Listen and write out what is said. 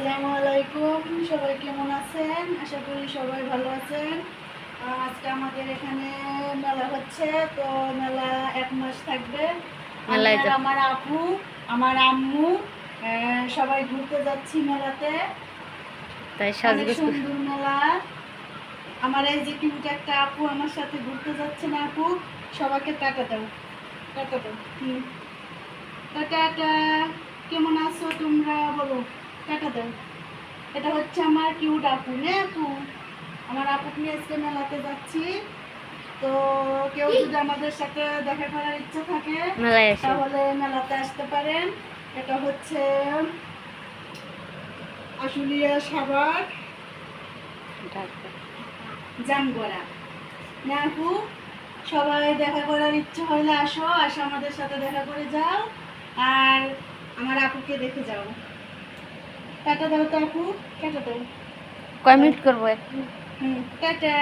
আসসালামু আলাইকুম। সবাই কেমন আছেন? আশা করি সবাই ভালো আছেন। আজকে আমাদের এখানে মেলা হচ্ছে তো মেলা এক মাস থাকবে। আমার আপু আমার আম্মু সবাই ঘুরতে যাচ্ছি মেলাতে। তাই সাজগোজ সুন্দর মেলা। আমার এই যে কিউট একটা আপু আমার সাথে ঘুরতে যাচ্ছে না আপু সবাইকে টাকা দাও। টাকা দাও। টাটা। কেমন আছো তোমরা? দাও এটা হচ্ছে আমার কিউট আপু নে আপু। আমার আপুকে নিয়ে আজকে মেলাতে যাচ্ছি। তো কেউ যদি আমাদের সাথে দেখা করার ইচ্ছা থাকে তাহলে মেলাতে আসতে পারেন। এটা হচ্ছে আশুলিয়া সাভার জামগড়া। না আপু সবাই দেখা করার ইচ্ছে হলে আসো আসো আমাদের সাথে দেখা করে যাও। আর আমার আপুকে দেখে যাও। টাটা দাও তো আপু। টাটা দাও। কয় মিনিট করব? হুম টাটা।